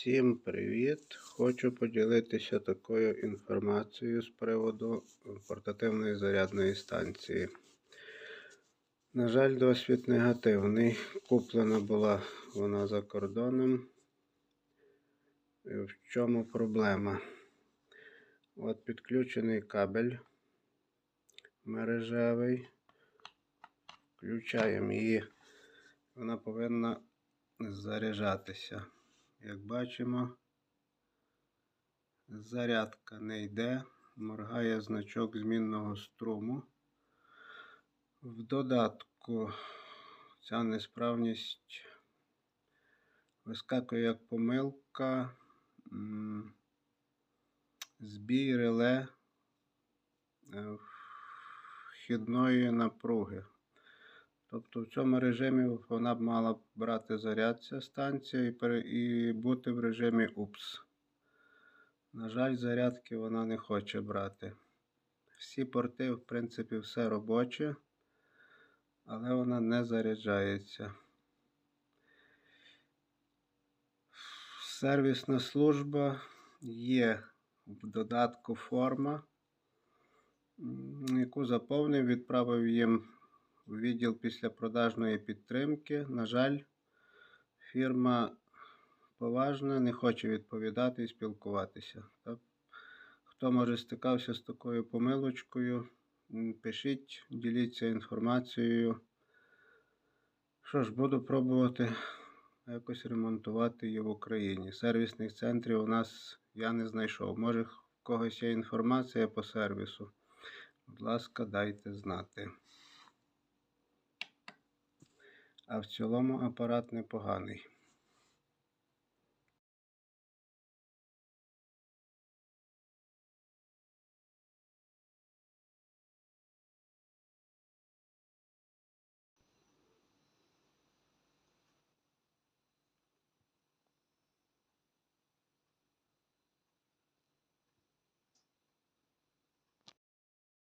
Всім привіт! Хочу поділитися такою інформацією з приводу портативної зарядної станції. На жаль, досвід негативний. Куплена була вона за кордоном. В чому проблема? От підключений кабель мережевий. Включаємо її. Вона повинна заряджатися. Як бачимо, зарядка не йде, моргає значок змінного струму. В додатку ця несправність вискакує як помилка, збій реле е, вхідної напруги. Тобто в цьому режимі вона б мала брати заряд ця станція і, бути в режимі УПС. На жаль, зарядки вона не хоче брати. Всі порти, в принципі, все робоче, але вона не заряджається. Сервісна служба є в додатку форма, яку заповнив, відправив їм відділ післяпродажної підтримки. На жаль, фірма поважна, не хоче відповідати і спілкуватися. Хто може стикався з такою помилочкою, пишіть, діліться інформацією. Що ж, буду пробувати якось ремонтувати її в Україні. Сервісних центрів у нас я не знайшов. Може, в когось є інформація по сервісу. Будь ласка, дайте знати. А в цілому апарат непоганий.